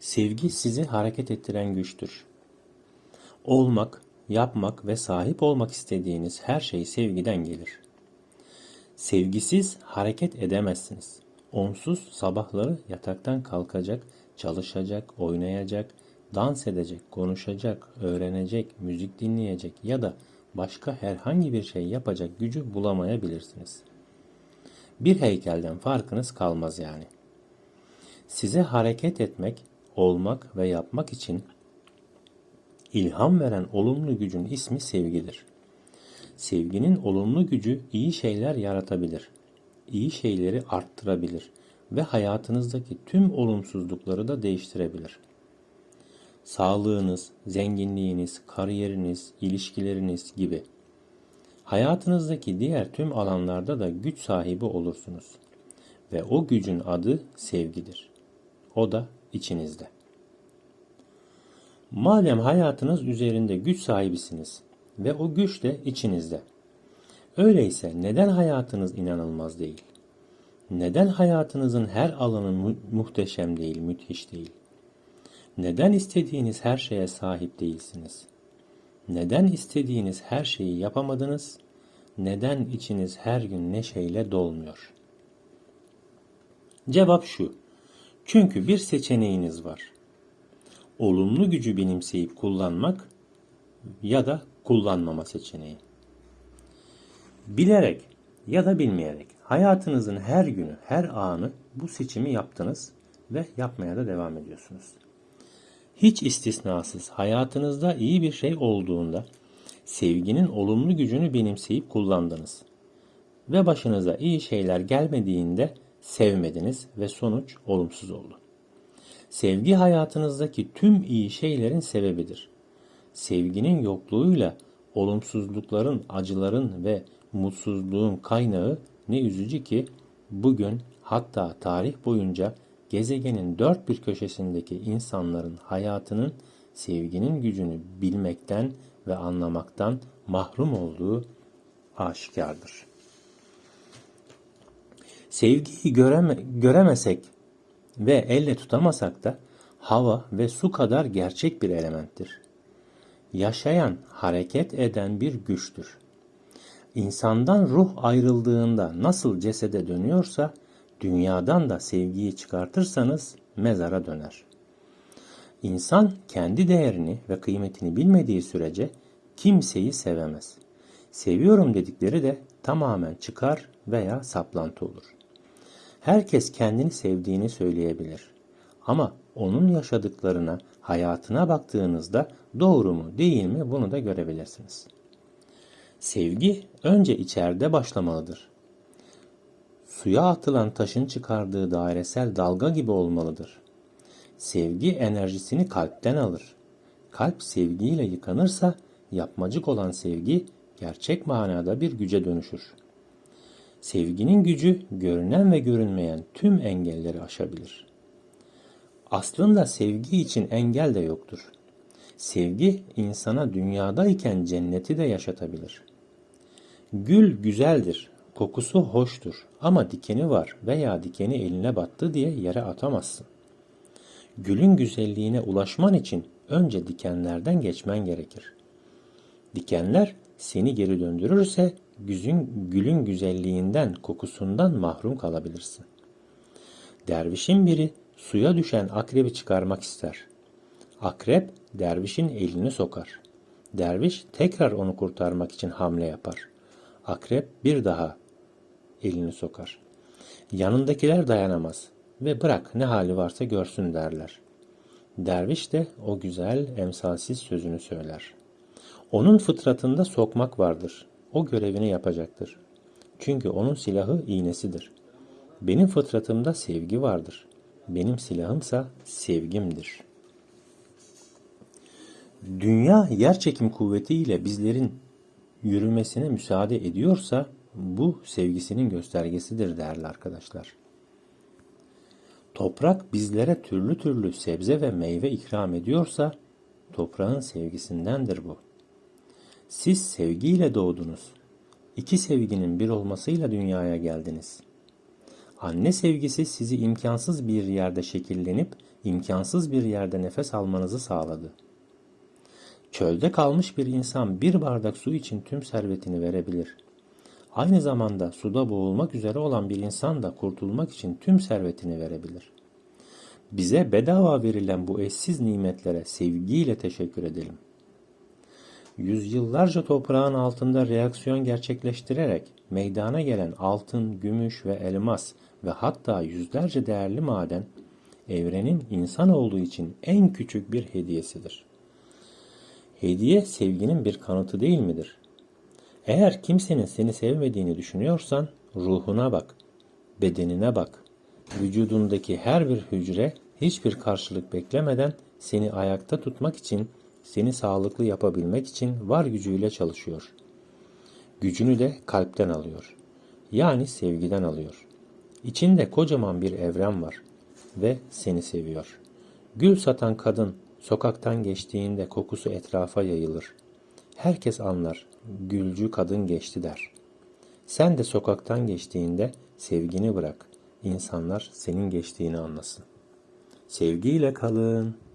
Sevgi sizi hareket ettiren güçtür. Olmak, yapmak ve sahip olmak istediğiniz her şey sevgiden gelir. Sevgisiz hareket edemezsiniz. Onsuz sabahları yataktan kalkacak, çalışacak, oynayacak, dans edecek, konuşacak, öğrenecek, müzik dinleyecek ya da başka herhangi bir şey yapacak gücü bulamayabilirsiniz. Bir heykelden farkınız kalmaz yani. Size hareket etmek, olmak ve yapmak için ilham veren olumlu gücün ismi sevgidir. Sevginin olumlu gücü iyi şeyler yaratabilir, iyi şeyleri arttırabilir ve hayatınızdaki tüm olumsuzlukları da değiştirebilir. Sağlığınız, zenginliğiniz, kariyeriniz, ilişkileriniz gibi hayatınızdaki diğer tüm alanlarda da güç sahibi olursunuz. Ve o gücün adı sevgidir. O da içinizde. Madem hayatınız üzerinde güç sahibisiniz ve o güç de içinizde. Öyleyse neden hayatınız inanılmaz değil? Neden hayatınızın her alanı mu- muhteşem değil, müthiş değil? Neden istediğiniz her şeye sahip değilsiniz? Neden istediğiniz her şeyi yapamadınız? Neden içiniz her gün neşeyle dolmuyor? Cevap şu. Çünkü bir seçeneğiniz var. Olumlu gücü benimseyip kullanmak ya da kullanmama seçeneği. Bilerek ya da bilmeyerek hayatınızın her günü, her anı bu seçimi yaptınız ve yapmaya da devam ediyorsunuz. Hiç istisnasız hayatınızda iyi bir şey olduğunda sevginin olumlu gücünü benimseyip kullandınız. Ve başınıza iyi şeyler gelmediğinde sevmediniz ve sonuç olumsuz oldu. Sevgi hayatınızdaki tüm iyi şeylerin sebebidir. Sevginin yokluğuyla olumsuzlukların, acıların ve mutsuzluğun kaynağı ne üzücü ki bugün hatta tarih boyunca gezegenin dört bir köşesindeki insanların hayatının sevginin gücünü bilmekten ve anlamaktan mahrum olduğu aşikardır. Sevgiyi göreme, göremesek ve elle tutamasak da hava ve su kadar gerçek bir elementtir. Yaşayan, hareket eden bir güçtür. İnsandan ruh ayrıldığında nasıl cesede dönüyorsa dünyadan da sevgiyi çıkartırsanız mezara döner. İnsan kendi değerini ve kıymetini bilmediği sürece kimseyi sevemez. Seviyorum dedikleri de tamamen çıkar veya saplantı olur. Herkes kendini sevdiğini söyleyebilir. Ama onun yaşadıklarına, hayatına baktığınızda doğru mu değil mi bunu da görebilirsiniz. Sevgi önce içeride başlamalıdır. Suya atılan taşın çıkardığı dairesel dalga gibi olmalıdır. Sevgi enerjisini kalpten alır. Kalp sevgiyle yıkanırsa yapmacık olan sevgi gerçek manada bir güce dönüşür. Sevginin gücü görünen ve görünmeyen tüm engelleri aşabilir. Aslında sevgi için engel de yoktur. Sevgi insana dünyadayken cenneti de yaşatabilir. Gül güzeldir, kokusu hoştur ama dikeni var veya dikeni eline battı diye yere atamazsın. Gülün güzelliğine ulaşman için önce dikenlerden geçmen gerekir. Dikenler seni geri döndürürse güzün, gülün güzelliğinden, kokusundan mahrum kalabilirsin. Dervişin biri suya düşen akrebi çıkarmak ister. Akrep dervişin elini sokar. Derviş tekrar onu kurtarmak için hamle yapar. Akrep bir daha elini sokar. Yanındakiler dayanamaz ve bırak ne hali varsa görsün derler. Derviş de o güzel emsalsiz sözünü söyler. Onun fıtratında sokmak vardır. O görevini yapacaktır. Çünkü onun silahı iğnesidir. Benim fıtratımda sevgi vardır. Benim silahımsa sevgimdir. Dünya yer çekim kuvvetiyle bizlerin yürümesine müsaade ediyorsa bu sevgisinin göstergesidir değerli arkadaşlar. Toprak bizlere türlü türlü sebze ve meyve ikram ediyorsa toprağın sevgisindendir bu. Siz sevgiyle doğdunuz. İki sevginin bir olmasıyla dünyaya geldiniz. Anne sevgisi sizi imkansız bir yerde şekillenip imkansız bir yerde nefes almanızı sağladı. Çölde kalmış bir insan bir bardak su için tüm servetini verebilir. Aynı zamanda suda boğulmak üzere olan bir insan da kurtulmak için tüm servetini verebilir. Bize bedava verilen bu eşsiz nimetlere sevgiyle teşekkür edelim. Yüzyıllarca toprağın altında reaksiyon gerçekleştirerek meydana gelen altın, gümüş ve elmas ve hatta yüzlerce değerli maden evrenin insan olduğu için en küçük bir hediyesidir. Hediye sevginin bir kanıtı değil midir? Eğer kimsenin seni sevmediğini düşünüyorsan ruhuna bak, bedenine bak. Vücudundaki her bir hücre hiçbir karşılık beklemeden seni ayakta tutmak için, seni sağlıklı yapabilmek için var gücüyle çalışıyor. Gücünü de kalpten alıyor. Yani sevgiden alıyor. İçinde kocaman bir evren var ve seni seviyor. Gül satan kadın sokaktan geçtiğinde kokusu etrafa yayılır. Herkes anlar, gülcü kadın geçti der. Sen de sokaktan geçtiğinde sevgini bırak. İnsanlar senin geçtiğini anlasın. Sevgiyle kalın.